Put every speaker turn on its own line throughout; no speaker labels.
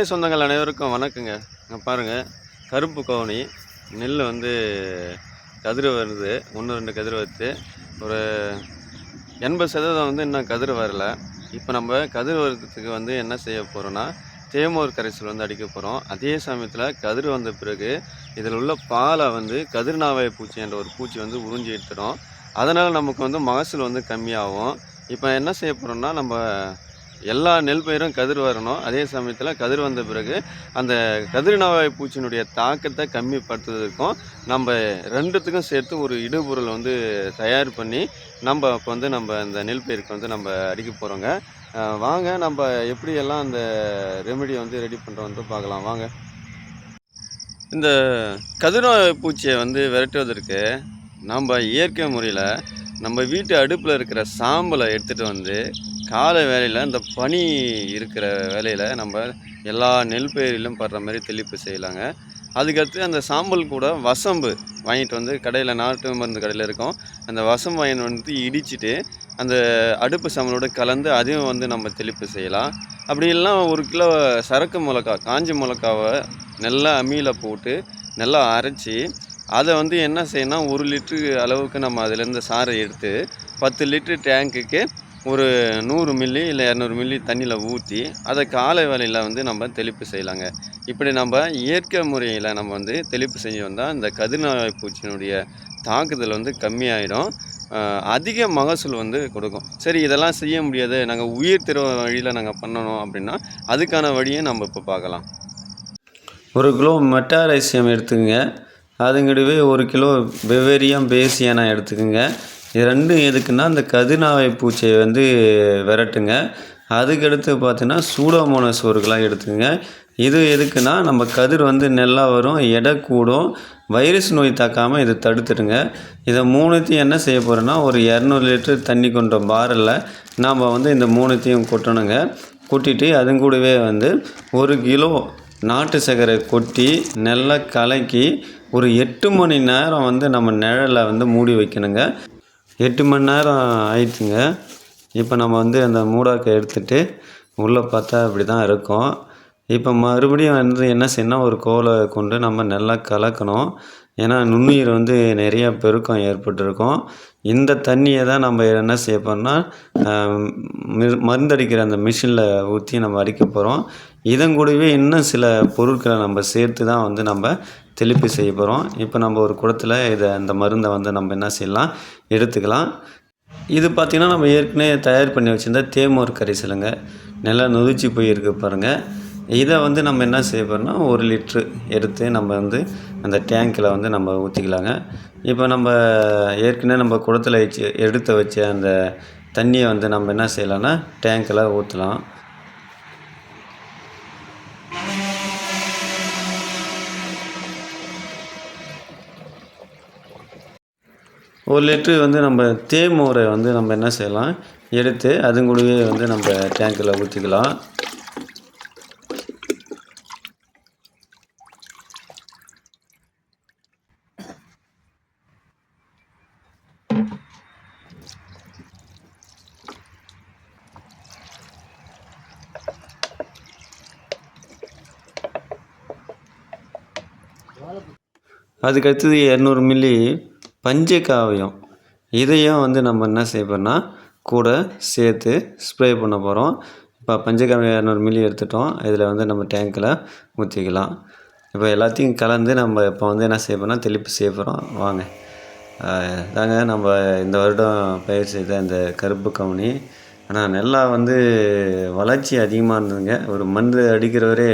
விவசாய சொந்தங்கள் அனைவருக்கும் வணக்கங்க. இங்க பாருங்க கருப்பு கவுனி நெல் வந்து கதிர் வருது. ஒன்று ரெண்டு கதிர் வருது ஒரு எண்பது சதவீதம் வந்து இன்னும் கதிர் வரல. இப்போ நம்ம கதிர் வருதுக்கு வந்து என்ன செய்ய போகிறோன்னா தேமோர் கரைசல் வந்து அடிக்க போகிறோம் அதே சமயத்தில் கதிர் வந்த பிறகு இதில் உள்ள பாலை வந்து கதிர்நாவாய் பூச்சி என்ற ஒரு பூச்சி வந்து உறிஞ்சி எடுத்துடும் அதனால் நமக்கு வந்து மகசூல் வந்து கம்மியாகும். இப்போ என்ன செய்ய போகிறோம்னா நம்ம எல்லா நெல் பயிரும் கதிர் வரணும். அதே சமயத்தில் கதிர் வந்த பிறகு அந்த கதிர்நாவாய் பூச்சியினுடைய தாக்கத்தை கம்மிப்படுத்துவதற்கும் நம்ம ரெண்டுத்துக்கும் சேர்த்து ஒரு இடுபொருள் வந்து தயார் பண்ணி நம்ம இப்போ வந்து நம்ம அந்த நெல் பயிருக்கு வந்து நம்ம அடிக்க போகிறோங்க வாங்க நம்ம எப்படியெல்லாம் அந்த ரெமெடியை வந்து ரெடி பண்ணுறோன்ட்டு பார்க்கலாம். வாங்க. இந்த கதிர்நாவாய் பூச்சியை வந்து விரட்டுவதற்கு நம்ம இயற்கை முறையில் நம்ம வீட்டு அடுப்பில் இருக்கிற சாம்பலை எடுத்துகிட்டு வந்து காலை வேலையில் இந்த பனி இருக்கிற வேலையில் நம்ம எல்லா நெல் பயிரிலும் படுற மாதிரி தெளிப்பு செய்யலாங்க. அதுக்கடுத்து அந்த சாம்பல் கூட வசம்பு வாங்கிட்டு வந்து கடையில் நாட்டு மருந்து கடையில் இருக்கும். அந்த வசம்பு வாங்கிட்டு வந்து இடிச்சிட்டு அந்த அடுப்பு சாம்பலோட கலந்து அதையும் வந்து நம்ம தெளிப்பு செய்யலாம். அப்படி இல்லைனா ஒரு கிலோ சரக்கு மிளகா காஞ்ச மிளகாவை நல்லா அம்மியில் போட்டு நல்லா அரைச்சி அதை வந்து என்ன செய்யணும் ஒரு லிட்ரு அளவுக்கு நம்ம அதுலேருந்து சாறை எடுத்து பத்து லிட்ரு டேங்க்குக்கு ஒரு நூறு மில்லி இல்லை இரநூறு மில்லி தண்ணியில் ஊற்றி அதை காலை வேலையில் வந்து நம்ம தெளிப்பு செய்யலாங்க. இப்படி நம்ம இயற்கை முறையில் நம்ம வந்து தெளிப்பு செஞ்சு வந்தால் இந்த கதிர்நாய் பூச்சியினுடைய தாக்குதல் வந்து கம்மியாயிடும். அதிக மகசூல் வந்து கொடுக்கும். சரி இதெல்லாம் செய்ய முடியாது. நாங்கள் உயிர் திற வழியில் நாங்கள் பண்ணணும் அப்படின்னா அதுக்கான வழியை நம்ம இப்போ பார்க்கலாம். ஒரு கிலோ மெட்டாரைசியம் எடுத்துக்கோங்க. அதுங்கிடவே ஒரு கிலோ வெவேரியம் பேசியானா எடுத்துக்கோங்க. இது ரெண்டும் எதுக்குன்னா இந்த கதிர்நாவை பூச்சியை வந்து விரட்டுங்க. அதுக்கடுத்து பார்த்தீங்கன்னா சூடோமோனஸ் ஒரு கிலோ இது எதுக்குன்னா நம்ம கதிர் வந்து நல்லா வரும் எடை கூடும் வைரஸ் நோய் தாக்காமல் இதை தடுத்துடுங்க. இதை மூணுத்தையும் என்ன செய்ய போகிறோன்னா ஒரு இரநூறு லிட்டர் தண்ணி கொண்ட பாரில் நாம் வந்து இந்த மூணுத்தையும் கொட்டணுங்க. கொட்டிட்டு அதுங்க கூடவே வந்து ஒரு கிலோ நாட்டு சக்கரை கொட்டி நல்லா கலக்கி ஒரு எட்டு மணி நேரம் வந்து நம்ம நிழலை வந்து மூடி வைக்கணுங்க. எட்டு மணி நேரம் ஆயிடுச்சுங்க. இப்போ நம்ம வந்து அந்த மூடாக்கை எடுத்துகிட்டு உள்ளே பார்த்தா இப்படி தான் இருக்கும். இப்போ மறுபடியும் வந்து என்ன செய்யணும் ஒரு கோலை கொண்டு நம்ம நல்லா கலக்கணும். ஏன்னா நுண்ணுயிர் வந்து நிறையா பெருக்கம் ஏற்பட்டிருக்கும். இந்த தண்ணியை தான் நம்ம என்ன செய்ய போகிறோம்னா மருந்தடிக்கிற அந்த மிஷினில் ஊற்றி நம்ம அடிக்க போகிறோம் இதன் கூடவே இன்னும் சில பொருட்களை நம்ம சேர்த்து தான் வந்து நம்ம தெளிப்பு செய்ய போகிறோம் இப்போ நம்ம ஒரு குடத்தில் இதை அந்த மருந்தை வந்து நம்ம என்ன செய்யலாம் எடுத்துக்கலாம். இது பார்த்திங்கன்னா நம்ம ஏற்கனவே தயார் பண்ணி வச்சுருந்த தேமோர் கரைசலுங்க. நல்லா நொதிச்சு போயிருக்கு பாருங்கள் இதை வந்து நம்ம என்ன செய்ய போகிறோம்னா ஒரு லிட்ரு எடுத்து நம்ம வந்து அந்த டேங்க்கில் வந்து நம்ம ஊற்றிக்கலாங்க இப்போ நம்ம ஏற்கனவே நம்ம குடத்தில் வச்சு எடுத்து வச்ச அந்த தண்ணியை வந்து நம்ம என்ன செய்யலாம்னா டேங்க்கில் ஊற்றலாம் ஒரு லிட்ரு வந்து நம்ம தேமோரை வந்து நம்ம என்ன செய்யலாம் எடுத்து அதுங்கூடவே வந்து நம்ம டேங்க்கில் ஊற்றிக்கலாம் அதுக்கு அடுத்தது இரநூறு மில்லி பஞ்சகாவியம். இதையும் வந்து நம்ம என்ன செய்ய கூட சேர்த்து ஸ்ப்ரே பண்ண போகிறோம் இப்போ பஞ்சகாவியம் இரநூறு மில்லி எடுத்துட்டோம். இதில் வந்து நம்ம டேங்க்கில் ஊற்றிக்கலாம் இப்போ எல்லாத்தையும் கலந்து நம்ம இப்போ வந்து என்ன செய்ய தெளிப்பு செய்ய போகிறோம் வாங்க. தாங்க நம்ம இந்த வருடம் பயிர் செய்த இந்த கருப்பு கவுனி. ஆனால் நல்லா வந்து வளர்ச்சி அதிகமாக இருந்ததுங்க. ஒரு மருந்து அடிக்கிறவரே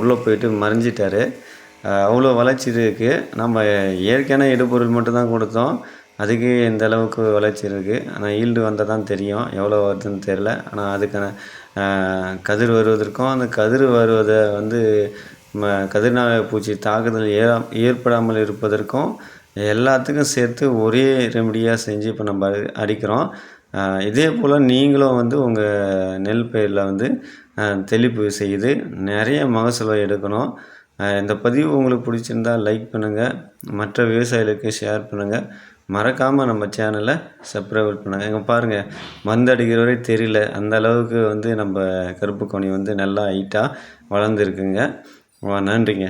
உள்ளே போயிட்டு மறைஞ்சிட்டாரு. அவ்வளோ வளர்ச்சி இருக்குது நம்ம இயற்கையான இடுபொருள் மட்டும்தான் கொடுத்தோம். அதுக்கு இந்த அளவுக்கு வளர்ச்சி இருக்குது ஆனால் ஈல்டு வந்தால் தான் தெரியும். எவ்வளோ வருதுன்னு தெரில ஆனால் அதுக்கான கதிர் வருவதற்கும் அந்த கதிர் வருவதை வந்து ம கதிர்நாள பூச்சி தாக்குதல் ஏ ஏற்படாமல் இருப்பதற்கும் எல்லாத்துக்கும் சேர்த்து ஒரே ரெமடியாக செஞ்சு இப்போ நம்ம அடிக்கிறோம். இதே போல் நீங்களும் வந்து உங்கள் நெல் பயிரில் வந்து தெளிப்பு செய்து நிறைய மகசூலை எடுக்கணும். இந்த பதிவு உங்களுக்கு பிடிச்சிருந்தா லைக் பண்ணுங்கள் மற்ற விவசாயிகளுக்கு ஷேர் பண்ணுங்கள் மறக்காமல் நம்ம சேனலை சப்ஸ்கிரைப் பண்ணுங்கள் இங்கே பாருங்கள் மந்தடிக்கிறவரே தெரியல. அந்த அளவுக்கு வந்து நம்ம கருப்பு கோணி வந்து நல்லா ஹைட்டாக வளர்ந்துருக்குங்க. நன்றிங்க.